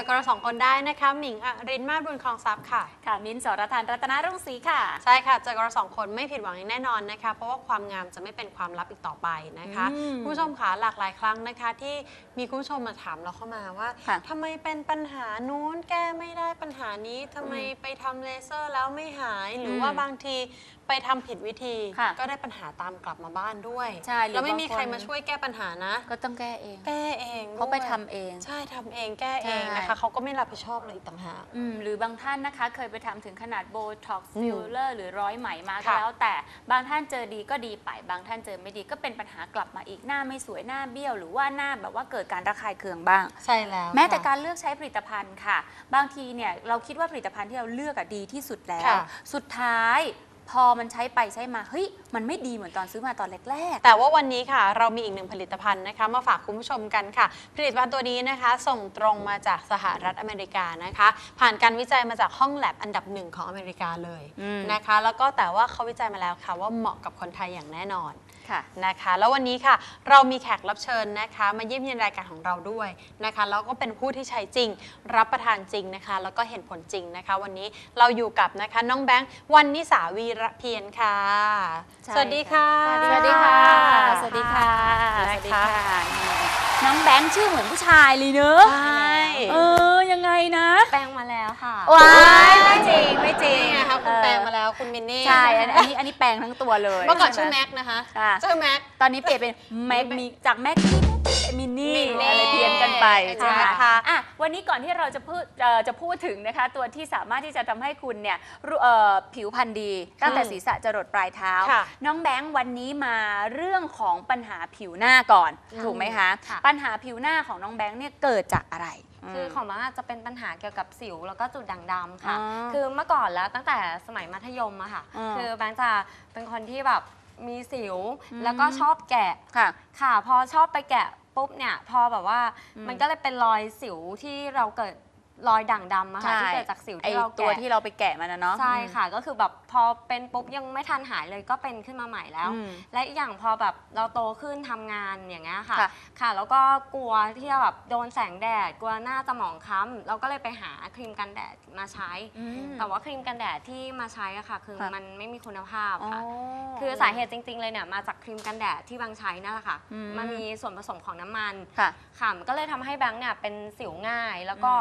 อกันเราสองคนได้นะคะ หมิงอรินมาศบุญคลองทรัพย์ค่ะ ค่ะ มิ้นท์สรทันรัตนรุ่งศรีค่ะ ใช่ค่ะ เจอกันเราสองคนไม่ผิดหวังอย่างแน่นอนนะคะ เพราะว่าความงามจะไม่เป็นความลับอีกต่อไปนะคะ อืม คุณผู้ชมค่ะหลากหลายครั้งนะคะที่ มีคุณผู้ชมมาถามเราเข้ามาว่าค่ะทำไมเป็นปัญหานู้นแก้ไม่ได้ปัญหานี้ทำไมไปทำเลเซอร์แล้วไม่หาย หรือว่าอืมบางทีไปทำผิดวิธี ค่ะก็ได้ปัญหาตามกลับมาบ้านด้วยใช่หรือแล้วไม่มีบางคน ใครมาช่วยแก้ปัญหานะ ก็ต้องแก้เองแก้เองเขาไปด้วยทำเอง ใช่ทำเองแก้เองใช่ นะคะเขาก็ไม่รับผิดชอบเลยอีกต่างหาก อืมหรือบางท่านนะคะเคยไปทำถึงขนาดโบท็อกซ์อืมฟิลเลอร์หรือร้อยไหมมาก็ค่ะแล้วแต่บางท่านเจอดีก็ดีไป บางท่านเจอไม่ดีก็เป็นปัญหากลับมาอีกหน้าไม่สวยหน้าเบี้ยว หรือว่าหน้าแบบว่าเกิดการระคายเคืองบ้าง ใช่แล้วแม้แต่ค่ะการเลือกใช้ผลิตภัณฑ์ค่ะ บางทีเนี่ยเราคิดว่าผลิตภัณฑ์ที่เราเลือกอะดีที่สุดแล้ว ค่ะ สุดท้ายพอมันใช้ไปใช้มาเฮ้ยมันไม่ดีเหมือนตอนซื้อมาตอนแรก แต่ว่าวันนี้ค่ะ เรามีอีกหนึ่งผลิตภัณฑ์นะคะ มาฝากคุณผู้ชมกันค่ะ ผลิตภัณฑ์ตัวนี้นะคะ ส่งตรงมาจากสหรัฐอเมริกานะคะ ผ่านการวิจัยมาจากห้องแลบอันดับหนึ่งของอเมริกาเลยอืม นะคะ แล้วก็แต่ว่าเขาวิจัยมาแล้วค่ะ ว่าเหมาะกับคนไทยอย่างแน่นอนๆ ค่ะนะคะแล้ววันนี้ค่ะเรามีแขกรับเชิญนะคะ มาเยี่ยมเยียนรายการของเราด้วยนะคะแล้วก็เป็นผู้ที่ใช้จริง รับประทานจริงนะคะ แล้วก็เห็นผลจริงนะคะ วันนี้เราอยู่กับนะคะน้องแบงค์วันนิสาวีระเพียรค่ะ ใช่สวัสดีค่ะ สวัสดีค่ะ สวัสดีค่ะสนะวัสดีคะค่ะนี่น้องแบงค์ชื่อเหมือนผู้ชายเลยเนอะใช่เออ ยังไงนะ แปลงมาแล้วค่ะ ว้ายไม่จริงไม่จริง นี่ไงคะคุณเออแปลมาแล้วคุณมินนี่ใช่อันอันนี้อันนี้แปลงทั้งตัวเลยเมื่อก่อนชื่อใไหแม็กนะคะค่ะชื่อแม็กตอนนี้เปลี่ยนเป็นแม็กมีจากแม็กนี่เป็นมินนี่มินนี่อะไรเพี้ยนกันไปใช่ไหมนะคะคะอะวันนี้ก่อนที่เราจะพูดเอ่อจะพูดถึงนะคะ ตัวที่สามารถที่จะทำให้คุณเนี่ยรู้เอ่อผิวพรรณดีตั้งแต่ศีรษะจรดปลายเท้า ค่ะ น้องแบงค์วันนี้มาเรื่องของปัญหาผิวหน้าก่อนอืมถูกไหมคะ ค่ะ ปัญหาผิวหน้าของน้องแบงค์เนี่ยเกิดจากอะไร คือของมาจะเป็นปัญหาเกี่ยวกับสิวแล้วก็จุดด่างดำค่ะ อ๋อคือเมื่อก่อนแล้วตั้งแต่สมัยมัธยมอะค่ะอืมคือแบงค์จะเป็นคนที่แบบ มีสิวอืมแล้วก็ชอบแกะ ค่ะ ค่ะ พอชอบไปแกะปุ๊บเนี่ย พอแบบว่าอืมมันก็เลยเป็นรอยสิวที่เราเกิด รอยด่างดำอะค่ะใช่ที่เกิดจากสิวไอที่เราตัวแกะ ที่เราไปแกะมันนะเนาะ ใช่ค่ะก็คือแบบพอเป็นปุ๊บยังไม่ทันหายเลยก็เป็นขึ้นมาใหม่แล้ว อืมและอีกอย่างพอแบบเราโตขึ้นทำงานอย่างเงี้ยค่ะ ค่ะ ค่ะ แล้วก็กลัวที่จะแบบโดนแสงแดด กลัวหน้าจะหมองคล้ำเราก็เลยไปหาครีมกันแดดมาใช้ อืม แต่ว่าครีมกันแดดที่มาใช้อะค่ะ คือค่ะ มันไม่มีคุณภาพอ๋อค่ะ คือสาเหตุจริง ๆ เลยเนี่ยมาจากครีมกันแดดที่บางใช้นั่นแหละค่ะอืม มันมีส่วนผสมของน้ำมัน ค่ะ ค่ะมันก็เลยทำให้แบงค์เนี่ยเป็นสิวง่าย แล้วก็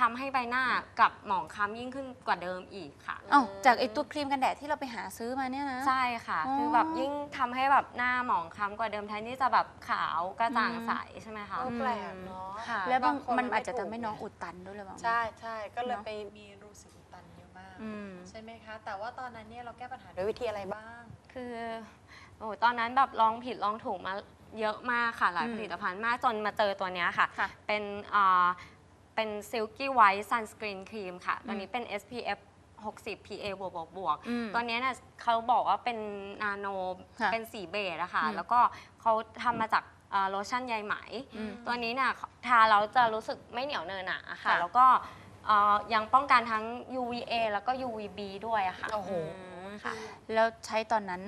ทำให้ใบหน้ากลับหมองคล้ำยิ่งขึ้นกว่าเดิมอีกค่ะเอ้าจากไอตัวครีมกันแดดที่เราไปหาซื้อมาเนี่ยนะ ใช่ค่ะ อ๋อคือแบบยิ่งทำให้แบบหน้าหมองคล้ำกว่าเดิมแทนที่จะแบบขาวกระจ่างอืมใสใช่ไหมคะ เออแปลกเนาะค่ะ แล้วบางบางคนมันไม่อาจจะถูกทำให้น้องอุดตันด้วยหรือเปล่า ใช่ใช่ก็เลยเนอะ ไปมีรูสิวอุดตันเยอะมาก อืม ใช่ไหมคะ แต่ว่าตอนนั้นเนี่ยเราแก้ปัญหาด้วยวิธีอะไรบ้าง คือโอ้ตอนนั้นแบบลองผิดลองถูกมาเยอะมากค่ะหลายอืมผลิตภัณฑ์มากจนมาเจอตัวเนี้ยค่ะ ค่ะ เป็นอ่า เป็น Silky White Sunscreen Cream ค่ะ ตัวนี้เป็น SPF 60 PA บวกบวกบวก อืมตัวเนี้ยเนี่ยเขาบอกว่าเป็นนาโน ค่ะเป็นสีเบจอะค่ะ อืม แล้วก็เขาทำมาจากอ่าโลชั่นใยไหม อืม ตัวนี้เนี่ยทาเราจะรู้สึกไม่เหนียวเนินหนะค่ะ ค่ะ แล้วก็เอ่อยังป้องกันทั้ง UVA แล้วก็ UVB ด้วยอะค่ะโอ้โห อืมค่ะ แล้วใช้ตอนนั้น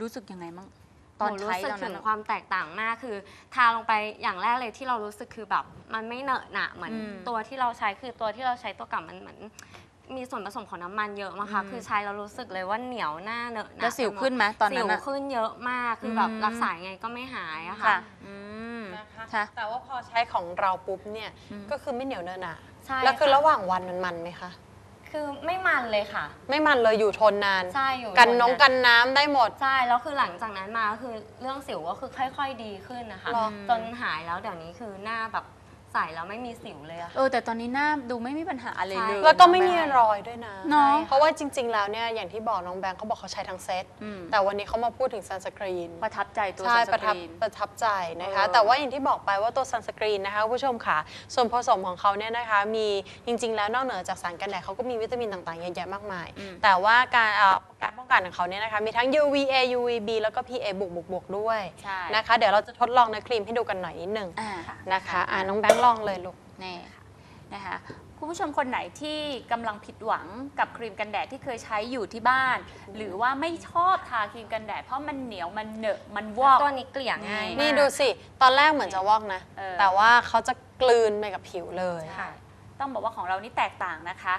รู้สึกยังไงมั่ง ตอนหรู้ใช้สึกตอนถึนั้นงอะความแตกต่างมากคือ ทาลงไปอย่างแรกเลยที่เรารู้สึกคือแบบ มันไม่เหนอะหนะเหมือนอืมตัวที่เราใช้คือตัวที่เราใช้ตัวเก่ามันเหมือน มีส่วนผสมของน้ำมันเยอะมากค่ะ อืม คือใช้เรารู้สึกเลยว่าเหนียวหน้าเหนอะหนะแล้วสิวไปดขึ้นไหมตอนสินั้นวอะ ขึ้นเยอะมากคือแบบอืม รักษายังไงก็ไม่หายอะค่ะ ค่ะอืม นะคะค่ะ แต่ว่าพอใช้ของเราปุ๊บเนี่ยอืมก็คือไม่เหนียวเนอะหนะใช่แล้วคือค่ะ ระหว่างวันมันมันไหมคะ คือไม่มันเลยค่ะ ไม่มันเลยอยู่ทนนาน ใช่อยู่กันทน้องกันน้ำได้หมด ใช่แล้วคือหลังจากนั้นมาก็คือเรื่องสิวก็คือค่อย ๆ ดีขึ้นนะคะ หรอ จนหายแล้วเดี๋ยวนี้คือหน้าแบบ ใสแล้วไม่มีสิวเลยอะค่ะเออแต่ตอนนี้หน้าดูไม่มีปัญหาอะไรเลยใช่แล้วก็ไม่น้มีองแบงค์รอยด้วยนะ เนาะเพราะว่าจริง ๆ แล้วเนี่ยอย่างที่บอกน้องแบงค์เขาบอกเขาใช้ทั้งเซตอืมแต่วันนี้เขามาพูดถึงซันสกรีน ประทับใจตัวใช่ซันสประกทับรีนประทับใจนะคะเออแต่ว่าอย่างที่บอกไปว่าตัวซันสกรีนนะคะคุณผู้ชมค่ะ ส่วนผสมของเขาเนี่ยนะคะ มีจริง ๆ แล้วนอกเหนือจากสารกันแดดเขาก็มีวิตามินต่างๆเยอะแยะมากมายอืมแต่ว่าการเอ่อการป้องกันของเขาเนี่ยนะคะมีทั้ง UVA UVB แล้วก็ PA บวกบวกบวกด้วยใช่ นะคะ เดี๋ยวเราจะทดลองในครีมให้ดูกันหน่อยนิดหนึงอ่านะคะอ่าน้องแบงค์ลองเลยลูก นี่ค่ะนะคะคุณคุณผู้ชมคนไหนที่กำลังผิดหวังกับครีมกันแดดที่เคยใช้อยู่ที่บ้าน หรือว่าไม่ชอบทาครีมกันแดด เพราะมันเหนียวมันเหนอะมันวอก ตัวนี้เกลี่ยง่ายนี่มากดูสิ ตอนแรกเหมือนจะวอกนะ เออ แต่ว่าเขาจะกลืนไปกับผิวเลยค่ะต้องบอกว่าของเรานี่แตกต่างนะคะค่ะ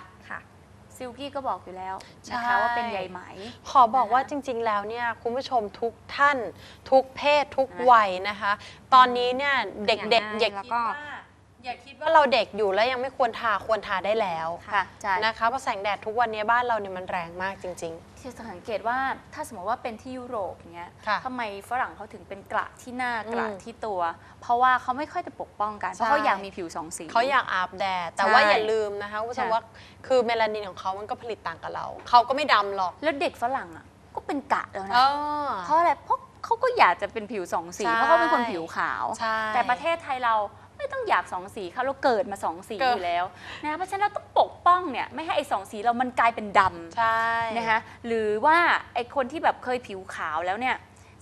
ซิลกี้ก็บอกอยู่แล้วนะใช่คะว่าเป็นใยไหม ขอบอกว่าจริง ๆ แล้วเนี่ยคุณผู้ชมทุกท่าน ทุกเพศทุกวัยนะคะ ตอนนี้เนี่ยเด็กๆอย่าแล้วคิดก็ว่า อย่าคิดว่าเราเด็กอยู่แล้วยังไม่ควรทาควรทาได้แล้วค่ะใช่นะคะเพราะแสงแดดทุกวันนี้บ้านเราเนี่ยมันแรงมากจริงที่สังเกตว่าถ้าสมมติว่าเป็นที่ยุโรปเนี้ยค่ะทำไมฝรั่งเขาถึงเป็นกระที่หน้ากระอืมที่ตัว เพราะว่าเขาไม่ค่อยจะปกป้องกันเพราะใช่เขาอยากมีผิวสองสีๆเขาอยากอาบแดดแต่ใช่ว่าอย่าลืมนะคะคุณผู้ชมค่ะว่าคือเมลานินของเขามันก็ผลิตต่างกับเราเขาก็ไม่ดำหรอกแล้วเด็กฝรั่งอะก็เป็นกระแล้วเอนะอเพราะอะไรเพราะเขาก็อยากจะเป็นผิวสองสีใช่เพราะเขาเป็นคนผิวขาวใช่แต่ประเทศไทยเรา ไม่ต้องอยากสองสีค่ะเราเกิดมาสองสีเกิดอยู่แล้วนะเพราะฉะนั้นเราต้องปกป้องเนี่ยไม่ให้ไอ้สองสีเรามันกลายเป็นดำใช่นะคะหรือว่าไอคนที่แบบเคยผิวขาวแล้วเนี่ย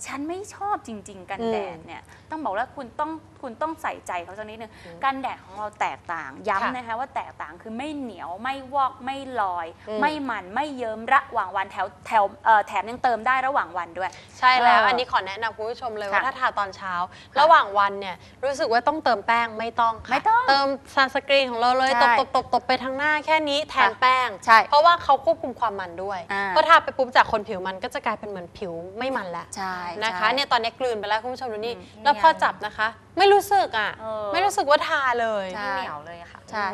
ฉันไม่ชอบจริง ๆ กันแดดเนี่ยต้องบอกว่าคุณต้องคุณต้องใส่ใจเขาสักนิดนึงกันแดดของเราแตกต่างย้ำนะคะว่าแตกต่างคือไม่เหนียวไม่วอกไม่ลอย ไม่มันไม่เยิ้มระหว่างวันแถวแถวเอ่อแถมยังเติมได้ระหว่างวันด้วย ใช่แล้วเอออัอันนี้ขอแนะนำคุณผู้ชมเลยว่าค่ะถ้าทาตอนเช้า ระหว่างวันเนี่ยรู้สึกว่าต้องเติมแป้งไม่ต้องค่ะไม่ต้องเติมซันสกรีนของเราเลยใช่ตบตบตบตบไปทางหน้าแค่นี้แทนค่ะแป้งใช่เพราะว่าเขาควบคุมความมันด้วยอ่าเพราะทาไปปุ๊บจากคนผิวมันก็จะกลายเป็นเหมือนผิวไม่มันแล้วใช่นะคะใช่ เนี่ยตอนนี้กลืนไปแล้วคุณผู้ชมดูนี่อืมแล้วพอจับนะคะ ไม่รู้สึกอะ เออ ไม่รู้สึกว่าทาเลยใช่ ไม่เหนียวเลยค่ะใช่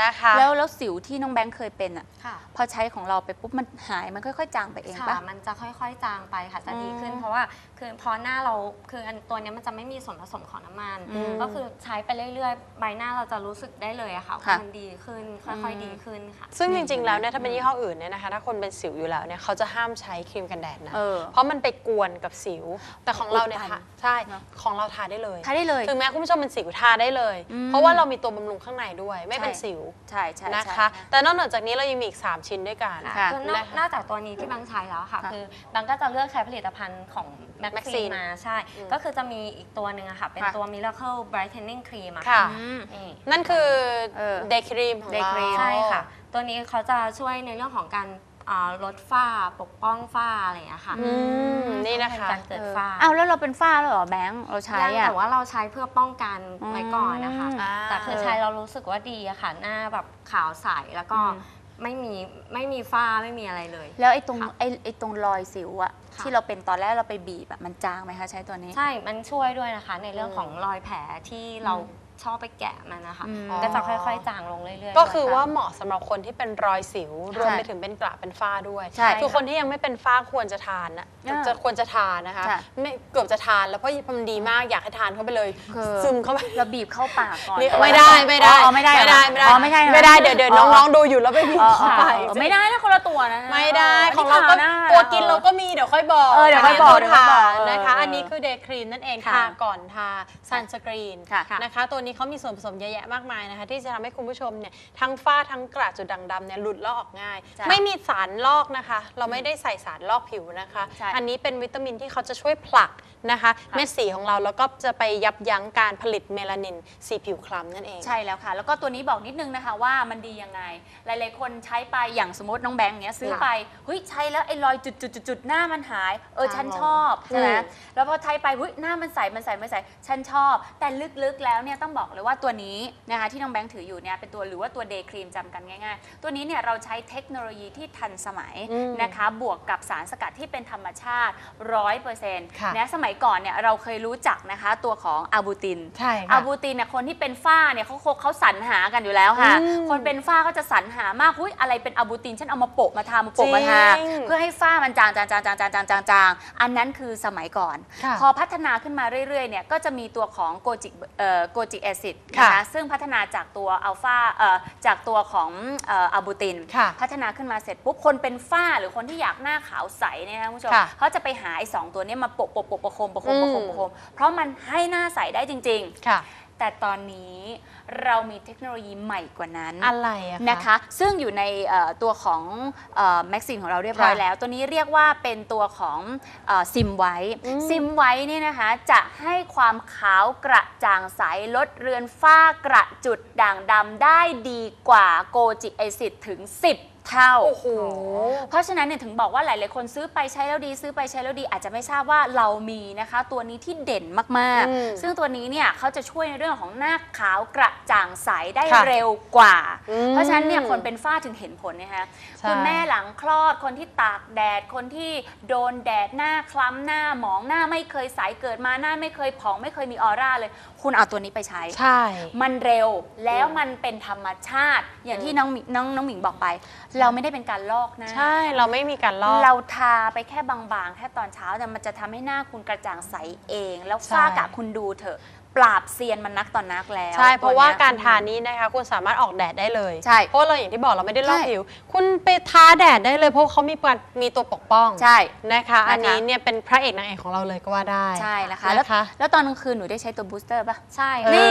นะคะ แล้วแล้วสิวที่น้องแบงค์เคยเป็นอะ ค่ะพอใช้ของเราไปปุ๊บมันหายมันค่อยๆจางไปเองค่ะปะ มันจะค่อยๆจางไปค่ะจะดีขึ้น อืมเพราะว่าคือพอหน้าเราคืออันตัวเนี้ยมันจะไม่มีส่วนผสมของน้ำมัน อืมก็คือใช้ไปเรื่อยๆ ใบหน้าเราจะรู้สึกได้เลยอะค่ะค่ะว่ามันดีขึ้นค่อยๆดีขึ้นค่ะ ซึ่งจริงๆ แล้วเนี่ยถ้าเป็นยี่ห้ออื่นเนี่ยนะคะ ถ้าคนเป็นสิวอยู่แล้วเนี่ยเขาจะห้ามใช้ครีมกันแดดนะ เออ เพราะมันไปกวนกับสิว แต่ของเราเนี่ยอุดตันทาใช่ เนอะ ของเราทาได้เลย ทาได้เลยถึงแม้คุณผู้ชมเป็นสิวทาได้เลยอืมเพราะว่าเรามีตัวบำรุงข้างในด้วย ไม่เป็นใช่สิวใช่ใช่นะใช่คะ แต่นอกเหนือจากนี้เรายังมีอีก 3 ชิ้นด้วยกันค่ะคือนอกนะคะนอกจากตัวนี้ที่บางใช้แล้วค่ะค่ะ คือบางก็จะเลือกใช้ผลิตภัณฑ์ของแม็ก Maxine ซีมาใช่อืมก็คือจะมีอีกตัวหนึ่งอะค่ะ เป็นค่ะตัว Miracle Brightening Cream อะค่ะอืมนี่นั่นคือเออเดย์ครีมของ Day เรา cream ใช่ค่ะ ตัวนี้เขาจะช่วยในเรื่องของการ อ่าลดฝ้าปกป้องฝ้าอะไรอย่างเงี้ยค่ะอืมนี่นะคะป้องกัการเกิดฝ้าอ้าวแล้วเราเป็นฝ้าแล้วเหรอแบงค์เราใช้ยังอะ แต่ว่าเราใช้เพื่อป้องกันไว้ก่อนนะคะ อืมอ่า แต่คือใช้เรารู้สึกว่าดีอะค่ะ หน้าแบบขาวใสแล้วก็อืม ไม่มีไม่มีฝ้าไม่มีอะไรเลย แล้วไอ้ตรงค่ะไอ้ไอ้ตรงรอยสิวอะค่ะ ที่เราเป็นตอนแรกเราไปบีบอะมันจางไหมคะใช้ตัวนี้ ใช่ มันช่วยด้วยนะคะ ในเรื่องอืมของรอยแผลที่เรา ชอบไปแกะมันนะคะ อืม ก็จะค่อยๆ จางลงเรื่อยๆก็คือด้วยว่าเหมาะสำหรับคนที่เป็นรอยสิว รวมไปถึงเป็นกระเป็นฝ้าด้วย ใช่คือคนที่ยังไม่เป็นฝ้าควรจะทานนะอ่าจะควรจะทานนะคะค่ะ ไม่เกือบจะทานแล้วเพราะมันดีมากอยากให้ทานเข้าไปเลยคือซึมเข้าไป เราบีบเข้าปากก่อน นี่ไม่ได้ไม่ได้อ๋อไม่ได้ไม่ได้เหรออ๋อไม่ใช่เหรอไม่ได้เดี๋ยวเดี๋ยวอ๋อ น้องๆดูอยู่แล้วไปบีบอ๋อเข้าไปอ๋อไม่ได้นะคนละตัวนะไม่ได้นนี้ของเราก็ขหน้ตัวกินเราก็มีเดี๋ยวค่อยบอกเออเดี๋ยวค่อยบอกนนี้เดี๋ยวค่อยบอกทานะคะเอออัอันนี้คือเดย์ครีมนั่นเองค่ะทาก่อนทาซันสกรีนค่ะ นะคะ ตัวนี้เขามีส่วนผสมเยอะแยะมากมายนะคะ ที่จะทำให้คุณผู้ชมเนี่ยทั้งฝ้าทั้งกระจุดด่างดำเนี่ยหลุดลอกออกง่าย ใช่ไม่มีสารลอกนะคะ เราไม่ได้ใส่สารลอกผิวนะคะ ใช่อันนี้เป็นวิตามินที่เขาจะช่วยผลักนะคะเม็ดสีของเราแล้วก็จะไปยับยั้งการผลิตเมลานินสีผิวคล้ำนั่นเอง ใช่แล้วค่ะ แล้วก็ตัวนี้บอกนิดนึงนะคะว่ามันดียังไง หลายๆคนใช้ไปอย่างสมมติน้องแบงค์เนี้ยซื้อไปเฮ้ยใช้แล้วไอ้รอยจุดๆๆๆหน้ามันหาย เออจางฉันลงชอบใช่ไหมอืม แล้วพอใช้ไปเฮ้ยหน้ามันใสมันใสมันใสฉันชอบ แต่ลึกๆแล้วเนี่ยต้องบอกเลยว่าตัวนี้นะคะที่น้องแบงค์ถืออยู่เนี่ยเป็นตัวหรือว่าตัวเดย์ครีมจำกันง่ายๆ ตัวนี้เนี่ยเราใช้เทคโนโลยีที่ทันสมัยอืมนะคะบวกกับสารสกัดที่เป็นธรรมชาติร้อยเปอร์เซ็นต์ค่ะนะสมัยก่อนเนี่ยเราเคยรู้จักนะคะตัวของอาบูติน ใช่อาบูตินเนี่ยคนที่เป็นฝ้าเนี่ยเขาเขาเขาสรรหากันอยู่แล้วค่ะ อืมคนเป็นฝ้าก็จะสรรหามากหุ้ยอะไรเป็นอาบูตินฉันเอามาโปะมาทามาโปะมาทาจริง เพื่อให้ฝ้ามันจางจางจางจางจางจางจางจางอันนั้นคือสมัยก่อน ค่ะ พอพัฒนาขึ้นมาเรื่อยๆ เนี่ยก็จะมีตัวของโกจิเอ่อโกจิแอซิดค่ะนะคะซึ่งพัฒนาจากตัวอัลฟาเอ่อจากตัวของเอ่ออาบูตินค่ะพัฒนาขึ้นมาเสร็จปุ๊บ คนเป็นฝ้าหรือคนที่อยากหน้าขาวใสเนี่ยนะคุณผู้ชมค่ะเขาจะไปหาไอ้สองตัวเนี้มาโปะโปะโปะประโคมประโคมประโคมประโคมเพราะมันให้หน้าใสได้จริงๆค่ะ แต่ตอนนี้เรามีเทคโนโลยีใหม่กว่านั้นอะไรอะคะ นะคะ ซึ่งอยู่ในเอ่อตัวของแม็กซินของเราเรียบร้อยค่ะแล้ว ตัวนี้เรียกว่าเป็นตัวของซิมไว้อืม ซิมไว้เนี่ยนะคะจะให้ความขาวกระจ่างใสลดเรือนฝ้ากระจุดด่างดำได้ดีกว่าโกจิไอซิดถึง 10 เท่า โอ้โห เพราะฉะนั้นเนี่ยถึงบอกว่าหลาย ๆ คนซื้อไปใช้แล้วดี ซื้อไปใช้แล้วดีอาจจะไม่ทราบว่าเรามีนะคะ ตัวนี้ที่เด่นมาก อืมๆ ซึ่งตัวนี้เนี่ยเขาจะช่วยในเรื่องของหน้าขาวกระจ่างใสได้ค่ะเร็วกว่า อืมเพราะฉะนั้นเนี่ยคนเป็นฝ้าถึงเห็นผลนะคะใช่ คุณแม่หลังคลอดคนที่ตากแดดคนที่โดนแดดหน้าคล้ำหน้าหมองหน้าไม่เคยใสเกิดมาหน้าไม่เคยผ่องไม่เคยมีออร่าเลย คุณเอาตัวนี้ไปใช้ ใช่ มันเร็วแล้วมันเป็นธรรมชาติอย่างที่น้องหมิน้องน้องหมิงบอกไปเราไม่ได้เป็นการลอกหน้า ใช่เราไม่มีการลอก เราทาไปแค่บางๆ แค่ตอนเช้าแต่มันจะทำให้หน้าคุณกระจ่างใสเอง แล้วฝ้ากระคุณดูเถอะ ปราบเซียนมันนักต่อนนักแล้วใช่ เพราะว่าตันี้ยการทานี้นะคะ คุณสามารถออกแดดได้เลยใช่เพราะเราอย่างที่บอกเราไม่ได้ลอกใช่ผิว คุณไปทาแดดได้เลย เพราะเขามีการมีตัวปกป้องใช่นะคะ อันนะคะนี้เนี่ยเป็นพระเอกนางเอกของเราเลยก็ว่าได้ใช่นะคะแล้วนะคะแล้วตอนกลางคืนหนูได้ใช้ตัวบูสเตอร์ป่ะใช่เออนี่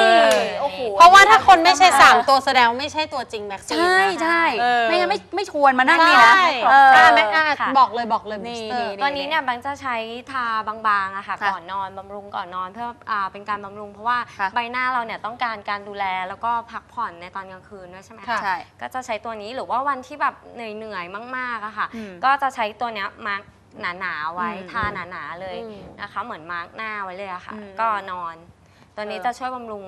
โอ้โอ้โหโหเพราะว่าถ้าคนไม่ใช่ 3 ตัวแสดงว่าไม่ใช่ตัวจริงแม็กซี่ใช่นะใช่เออไม่งั้นไม่ไม่ชวนมานั่งนี่นะใช่เอออะแม็กอะค่ะบอกเลยบอกเลยนี่บูสเตอร์นี่ตัวนี้เนี่ยแบงค์จะใช้ทาบางๆอะค่ะค่ะก่อนนอนบำรุงก่อนนอนเพื่ออ่าเป็นการบำรุงเพราะว่าค่ะใบหน้าเราเนี่ยต้องการการดูแลแล้วก็พักผ่อนในตอนกลางคืนด้วยใช่ไหมค่ะคะใช่ก็จะใช้ตัวนี้หรือว่าวันที่แบบเหนื่อยๆมากๆอะค่ะ อืมก็จะใช้ตัวเนี้ยมาร์กหนาๆไว้อืมทาหนาๆเลยอืมนะคะ เหมือนมาร์กหน้าไว้เลยอะค่ะ อืมก็นอน ตัวนี้เออ จะช่วยบำรุง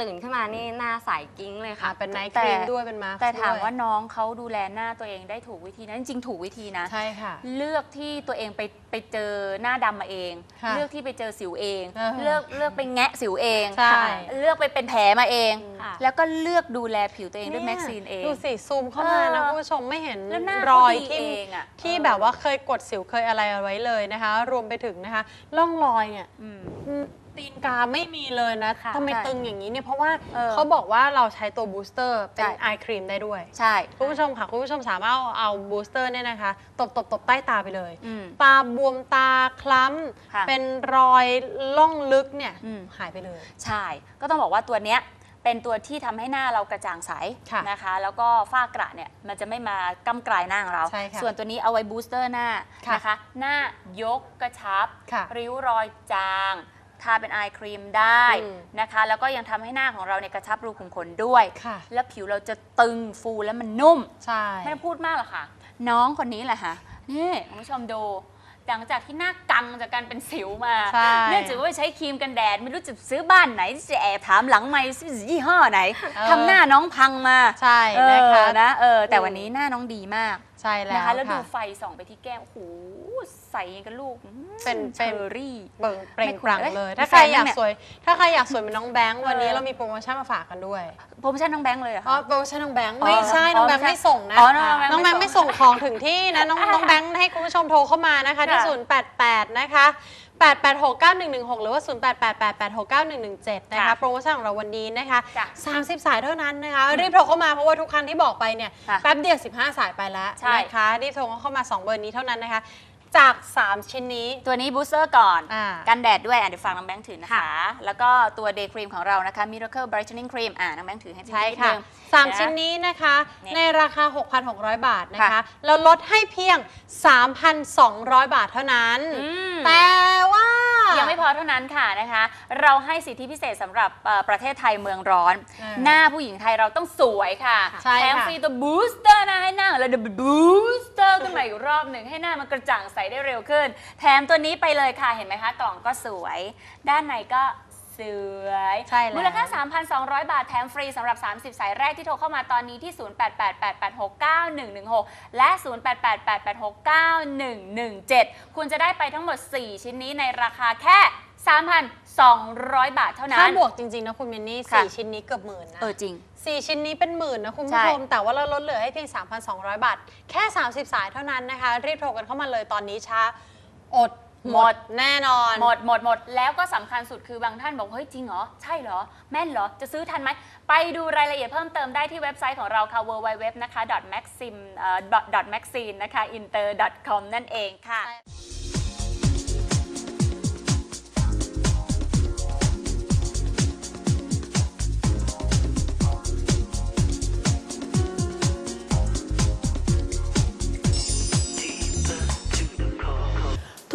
ตื่นขึ้นมานี่หน้าใสกิ้งเลยค่ะ ค่ะเป็นไนท์แต่ครีมด้วยเป็นมาสก์แต่ถามด้วยว่าน้องเขาดูแลหน้าตัวเองได้ถูกวิธีนะจริงๆถูกวิธีนะ ใช่ค่ะ เลือกที่ตัวเองไปไปเจอหน้าดำมาเอง ค่ะเลือกที่ไปเจอสิวเองเออเลือกเลือกไปแงะสิวเองใช่เลือกไปเป็นแผลมาเอง ค่ะ แล้วก็เลือกดูแลผิวตัวเองด้วยแม็กซีนเอง ดูสิซูมเข้ามานะเออคุณผู้ชมไม่เห็นแล้วหน้ารอยเขาดีที่ เองอะที่เออแบบว่าเคยกดสิวเคยอะไรเอาไว้เลยนะคะ รวมไปถึงนะคะร่องรอยเนี่ยอืม อืม ตีนกาไม่มีเลยนะค่ะทำไมใช่ตึงอย่างนี้เนี่ยเพราะว่าเออเขาบอกว่าเราใช้ตัวบูสเตอร์เป็นใช่ ไอครีมได้ด้วย ใช่ คุณผู้ชมค่ะ คุณผู้ชมสามารถเอาเอาบูสเตอร์เนี่ยนะคะ ตบตบตบใต้ตาไปเลย อืม ตาบวมตาคล้ค่ะำ เป็นรอยล่องลึกเนี่ยอืม หายไปเลย ใช่ ก็ต้องบอกว่าตัวเนี้ยเป็นตัวที่ทำให้หน้าเรากระจ่างใสค่ะนะคะ แล้วก็ฝ้ากระเนี่ยมันจะไม่มากำกลายหน้าของเรา ใช่ค่ะส่วนตัวนี้เอาไว้บูสเตอร์หน้าค่ะนะคะ หน้ายกกระชับ ค่ะริ้วรอยจาง ทาเป็นไอครีมได้อืมนะคะ แล้วก็ยังทำให้หน้าของเราเนี่ยกระชับรูขุมขนด้วยค่ะแล้วผิวเราจะตึงฟูและมันนุ่มใช่ไม่ต้องพูดมากหรอกค่ะ น้องคนนี้แหละค่ะ นี่คุณผู้ชมดูหลังจากที่หน้ากังจากการเป็นสิวมาใช่เนื่องจากว่าไปใช้ครีมกันแดด ไม่รู้จะซื้อบ้านไหนจะแอบถามหลังไม่ซื้อยี่ห้อไหนเออทำหน้าน้องพังมา ใช่เอนะคะอนะเออแต่อืมวันนี้หน้าน้องดีมาก ใช่แล้วนะคะแล้วดูค่ะ ไฟส่องไปที่แก้มโอ้โหใสยังกับลูกอืมเป็นเชเป็น อรี่เบิ่งเปล่งปลั่งไม่ควรเลยเอ้ยถ้าใครมีแฟนอยากยังเนี่ยสวย ถ้าใครอยากสวยเหมือนน้องแบงค์วันนี้เออ เรามีโปรโมชั่นมาฝากกันด้วยโปรโมชั่นน้องแบงค์เลยเหรออ๋อคะ โปรโมชั่นน้องแบงค์อ๋อไม่ใช่อ๋อน้องแบงค์ไม่ไม่ใช่ส่งนะอ๋อน้องแบงค์น้องแบงค์ไม่ไม่ส่ส่งงของถึงที่นะน้องน้องแบงค์ให้คุณผู้ชมโทรเข้ามานะคะที่ ค่ะ088 นะคะ 8869116 หรือว่า 0888869117 นะคะค่ะโปรโมชั่นของเราวันนี้นะคะ จ้ะ30 สายเท่านั้นนะคะ รีบโทรเข้ามาเพราะว่าทุกครั้งที่บอกไปเนี่ยค่ะแป๊บเดียว 15 สายไปแล้วใช่ นะคะรีบโทรเข้ามา 2 เบอร์นี้เท่านั้นนะคะ จาก 3 ชิ้นนี้ ตัวนี้บูสเตอร์ก่อน อ่ากันแดดด้วยอะเดี๋ยวฟังน้องแบงค์ถือนะคะ แล้วก็ตัว Day Cream ของเรานะคะ Miracle Brightening Cream อ่าน้องแบงค์ถือให้พี่ใช่นิดค่ะ นึงสามนะชิ้นนี้นะคะเนี่ยในราคา 6,600 บาทนะคะ ค่ะเราลดให้เพียง 3,200 บาทเท่านั้น อืม แต่ว่ายัยังไม่พอเท่านั้นค่ะนะคะ เราให้สิทธิพิเศษสำหรับเอ่อประเทศไทยเมืองร้อน อ่าหน้าผู้หญิงไทยเราต้องสวยค่ะใช่แถมค่ะ ฟรีตัวบูสเตอร์นะให้หน้าของเราเดบูสเตอร์ขึ้นมาอีกรอบหนึ่งให้หน้ามันกระจ่างใสได้เร็วขึ้น แถมตัวนี้ไปเลยค่ะเห็นไหมคะ กล่องก็สวย ด้านในก็สวยใช่แล้ว มูลค่า 3,200 บาทแถมฟรีสำหรับ 30 สายแรกที่โทรเข้ามาตอนนี้ที่ 0888869116 และ 0888869117 คุณจะได้ไปทั้งหมด 4 ชิ้นนี้ในราคาแค่ 3,200 บาทเท่านั้ถ้านบวกจริง ๆ นะคุณมินนี่ค่ะ4ชิ้นนี้เกือบหมื่นนะเออจริง สี่ชิ้นนี้เป็นหมื่นนะคุณใช่ ผู้ชม แต่ว่าเราลดเหลือให้เพียง 3,200 บาท แค่ 30 สายเท่านั้นนะคะ รีบโทรกันเข้ามาเลยตอนนี้ช้า อดหมดแน่นอน หมดหมดหมดแล้วก็สำคัญสุดคือบางท่านบอกเฮ้ยจริงเหรอ ใช่เหรอ แม่นเหรอ จะซื้อทันไหม ไปดูรายละเอียดเพิ่มเติมได้ที่เว็บไซต์ของเราค่ะ www นะคะ .maxim เอ่อ .maxine นะคะ inter com นั่นเองค่ะ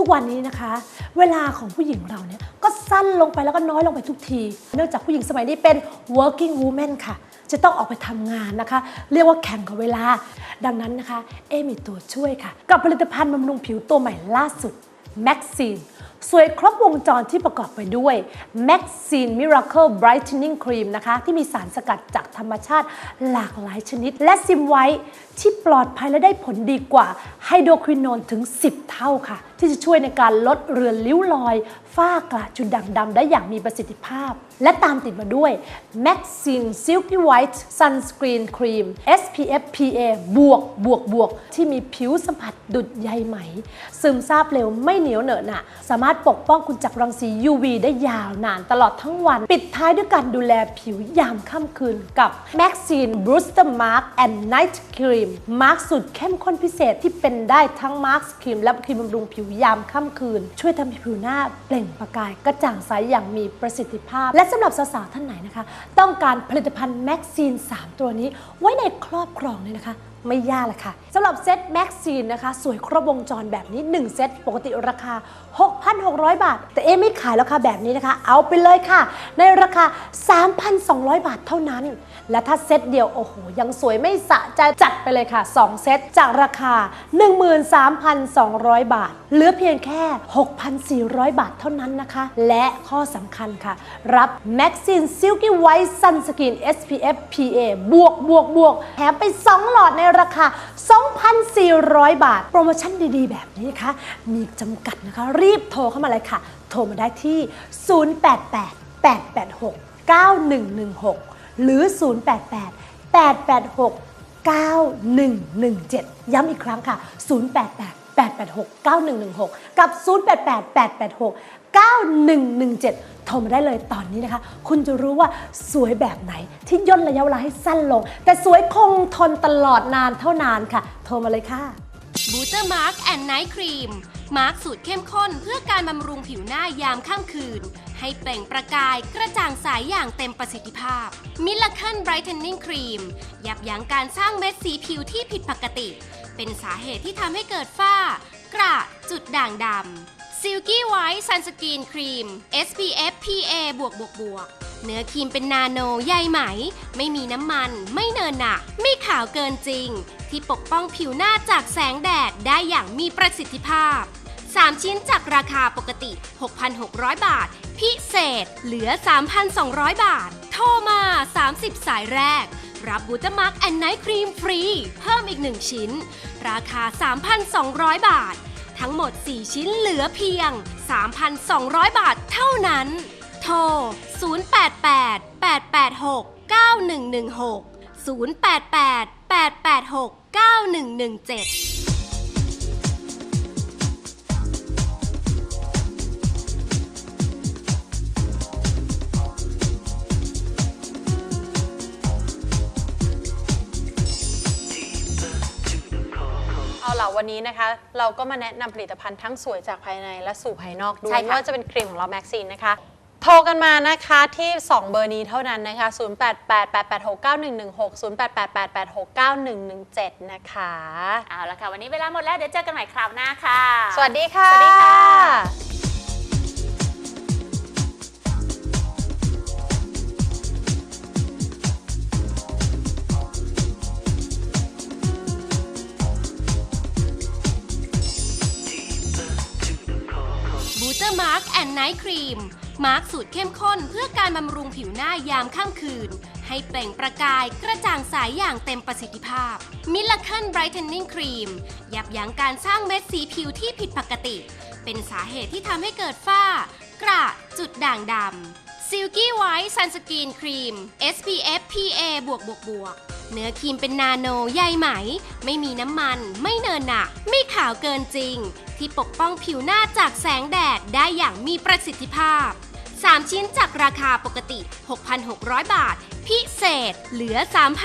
กวันนี้นะคะ เวลาของผู้หญิงเราเนี่ยก็สั้นลงไปแล้วก็น้อยลงไปทุกที เนื่องจากผู้หญิงสมัยนี้เป็น working woman ค่ะ จะต้องออกไปทำงานนะคะ เรียกว่าแข่งกับเวลา ดังนั้นนะคะ เอมีตัวช่วยค่ะ กับผลิตภัณฑ์บำรุงผิวตัวใหม่ล่าสุด Maxine สวยครบวงจรที่ประกอบไปด้วย Maxine Miracle Brightening Cream นะคะ ที่มีสารสกัดจากธรรมชาติหลากหลายชนิด และซิมไว้ ที่ปลอดภัยและได้ผลดีกว่าไฮโดรควินโนนถึง 10 เท่าค่ะ ที่จะช่วยในการลดเรือนริ้วรอย ฝ้ากระจุดด่างดำได้อย่างมีประสิทธิภาพ และตามติดมาด้วย Maxine Silky White Sunscreen Cream SPF PA บวกบวกบวกที่มีผิวสัมผัสดุดใยไหม ซึมซาบเร็วไม่เหนียวเหนอะหนะสามารถปกป้องคุณจากรังสี UV ได้ยาวนานตลอดทั้งวัน ปิดท้ายด้วยการดูแลผิวยามค่ำคืนกับ Maxine Booster Mark and Night Cream มาร์กสูตรเข้มข้นพิเศษที่เป็นได้ทั้งมาร์กครีมและครีมบำรุงผิวยามค่ำคืน ช่วยทำให้ผิวหน้าเปล่งประกายกระจ่างใสอย่างมีประสิทธิภาพ และสำหรับสาวๆท่านไหนนะคะ ต้องการผลิตภัณฑ์แม็กซีน 3 ตัวนี้ไว้ในครอบครองเนี่ยนะคะ ไม่ยากเลยค่ะสำหรับเซตแม็กซีนนะคะ สวยครบวงจรแบบนี้ 1 เซตปกติราคา 6,600 บาท แต่เอไม่ขายแล้วค่ะแบบนี้นะคะ เอาไปเลยค่ะ ในราคา 3,200 บาทเท่านั้น และถ้าเซตเดียว โอ้โห ยังสวยไม่สะใจจัดไปเลยค่ะ 2 เซตจากราคา 13,200 บาท เหลือเพียงแค่ 6,400 บาทเท่านั้นนะคะ และข้อสำคัญค่ะ รับ Maxine Silky White Sunscreen SPF PA บวกบวกบวกแถมไป 2 หลอดในราคา 2,400 บาท โปรโมชั่นดีๆ แบบนี้นะคะ มีจำกัดนะคะ รีบโทรเข้ามาเลยค่ะ โทรมาได้ที่ 088 886 9116 หรือ 088 886 9117 ย้ำอีกครั้งค่ะ 088 886 9116 กับ 088 886 9117 โทรมาได้เลยตอนนี้นะคะ คุณจะรู้ว่าสวยแบบไหนที่ย่นระยะเวลาให้สั้นลง แต่สวยคงทนตลอดนานเท่านานค่ะ โทรมาเลยค่ะบูเตอร์มาร์กแอนไนท์ครีมมาร์กสูตรเข้มข้นเพื่อการบำรุงผิวหน้ายามค่ำคืน ให้เปล่งประกายกระจ่างใสอย่างเต็มประสิทธิภาพมิล a เคิลไบรท์เทนนิ่งครีมยับยั้งการสร้างเม็ดสีผิวที่ผิดปกติ เป็นสาเหตุที่ทำให้เกิดฝ้ากระจุดด่างดำ ซิลกี้ไวท์ซันสกรีนครีม SPF PA บวกบวกบวกเนื้อครีมเป็นนาโนใยไหม ไม่มีน้ำมัน ไม่เนินหนัก ไม่ขาวเกินจริง ที่ปกป้องผิวหน้าจากแสงแดดได้อย่างมีประสิทธิภาพ 3 ชิ้นจากราคาปกติ 6,600 บาท พิเศษเหลือ 3,200 บาท โทรมา 30 สายแรก รับบูตมักแอนไนท์ครีมฟรี เพิ่มอีก 1 ชิ้น ราคา 3,200 บาท ทั้งหมด 4 ชิ้นเหลือเพียง 3,200 บาทเท่านั้น โทร 088 886 9116 088 886 9117 วันนี้นะคะ เราก็มาแนะนำผลิตภัณฑ์ทั้งสวยจากภายในและสู่ภายนอกด้วใช่ยค่ะ ไม่ว่าจะเป็นครีมของเราแม็กซีนนะคะ โทรกันมานะคะที่ 2 เบอร์นี้เท่านั้นนะคะ 0888869116 0888869117 นะคะ เอาละค่ะ วันนี้เวลาหมดแล้ว เดี๋ยวเจอกันใหม่คราวหน้าค่ะ สวัสดีค่ะ สวัสดีค่ะ แอนไนท์ครีมมาร์กสูตรเข้มข้นเพื่อการบำรุงผิวหน้ายามค่ำคืน ให้เปล่งประกายกระจ่างใสอย่างเต็มประสิทธิภาพมิล a เคิลไบรท์เทนนิ่งครีมยับยั้งการสร้างเม็ดสีผิวที่ผิดปกติ เป็นสาเหตุที่ทำให้เกิดฝ้า กระจุดด่างดำซิลกี้ไวท์ซันสกรีนครีม SPF PA บวกบวกบวก เนื้อครีมเป็นนาโนใยไหม ไม่มีน้ำมัน ไม่เนินหนัก ไม่ขาวเกินจริง ที่ปกป้องผิวหน้าจากแสงแดดได้อย่างมีประสิทธิภาพ 3 ชิ้นจากราคาปกติ 6,600 บาท พิเศษ เหลือ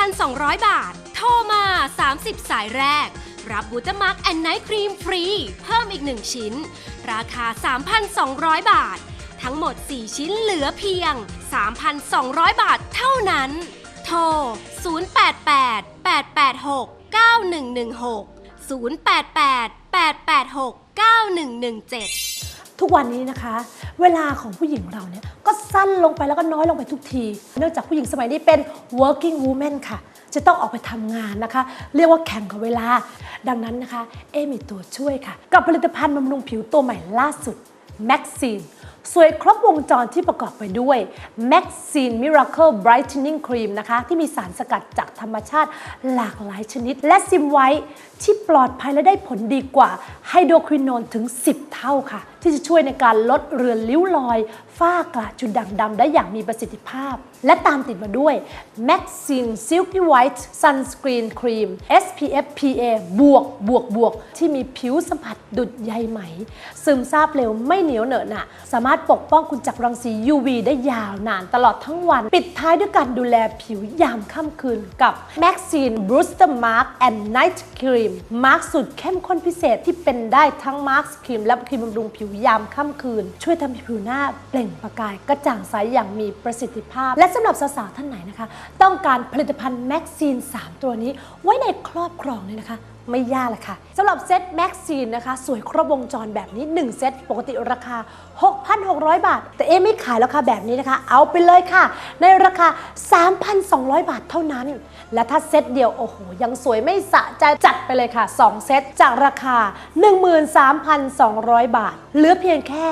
3,200 บาท โทรมา 30 สายแรก รับบูตมักแอนไนท์ครีมฟรี เพิ่มอีก 1 ชิ้น ราคา 3,200 บาท ทั้งหมด 4 ชิ้นเหลือเพียง 3,200 บาทเท่านั้น โทร 088 886 9116 088 886 9117 ทุกวันนี้นะคะ เวลาของผู้หญิงเราเนี่ยก็สั้นลงไปแล้วก็น้อยลงไปทุกที เนื่องจากผู้หญิงสมัยนี้เป็น working woman ค่ะ จะต้องออกไปทำงานนะคะ เรียกว่าแข่งกับเวลา ดังนั้นนะคะ เอมีตัวช่วยค่ะ กับผลิตภัณฑ์บำรุงผิวตัวใหม่ล่าสุด Maxine สวยครบวงจรที่ประกอบไปด้วย Maxine Miracle Brightening Cream นะคะ ที่มีสารสกัดจากธรรมชาติหลากหลายชนิด และซิมไว้ที่ปลอดภัยและได้ผลดีกว่าไฮโดรควินอนนถึง 10 เท่าค่ะ ที่จะช่วยในการลดเรือนริ้วรอย ฝ้ากระจุดด่างดำได้อย่างมีประสิทธิภาพ และตามติดมาด้วย Maxine Silky White Sunscreen Cream SPF PA บวกบวกบวกที่มีผิวสัมผัสดุดใยไหม ซึมซาบเร็วไม่เหนียวเหนอะหนะสามารถปกป้องคุณจากรังสี UV ได้ยาวนานตลอดทั้งวัน ปิดท้ายด้วยการดูแลผิวยามค่ำคืนกับ Maxine Booster Mask and Night Cream มาร์กสูตรเข้มข้นพิเศษที่เป็นได้ทั้งมาร์กครีมและครีมบำรุงผิวยามค่ำคืน ช่วยทำให้ผิวหน้าเปล่งประกายกระจ่างใสอย่างมีประสิทธิภาพ และสำหรับสาวๆท่านไหนนะคะ ต้องการผลิตภัณฑ์แม็กซีน 3 ตัวนี้ ไว้ในครอบครองเลยนะคะไม่ยากเลยค่ะสำหรับเซตแม็กซีนนะคะ สวยครบวงจรแบบนี้ 1 เซตปกติราคา6,600 บาท แต่เอไม่ขายราคาแบบนี้นะคะ เอาไปเลยค่ะ ในราคา 3,200 บาทเท่านั้น และถ้าเซตเดียว โอ้โห ยังสวยไม่สะใจจัดไปเลยค่ะ 2 เซตจากราคา 13,200 บาท เหลือเพียงแค่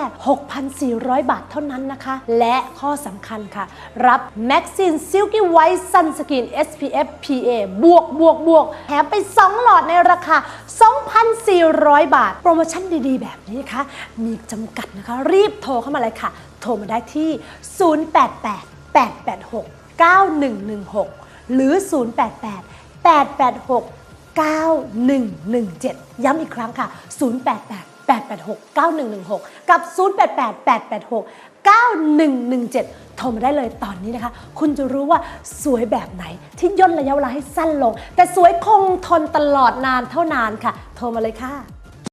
6,400 บาทเท่านั้นนะคะ และข้อสำคัญค่ะ รับ Maxine Silky White Sunscreen SPF PA บวกบวกบวกแถมไป 2 หลอดในราคา 2,400 บาท โปรโมชั่นดีๆ แบบนี้นะคะ มีจำกัดนะคะรีบโทรเข้ามาเลยค่ะ โทรมาได้ที่ 088 886 9116 หรือ 088 886 9117 ย้ำอีกครั้งค่ะ 088 886 9116 กับ 088 886 9117โทรมาได้เลยตอนนี้นะคะ คุณจะรู้ว่าสวยแบบไหนที่ย่นระยะเวลาให้สั้นลง แต่สวยคงทนตลอดนานเท่านานค่ะ โทรมาเลยค่ะ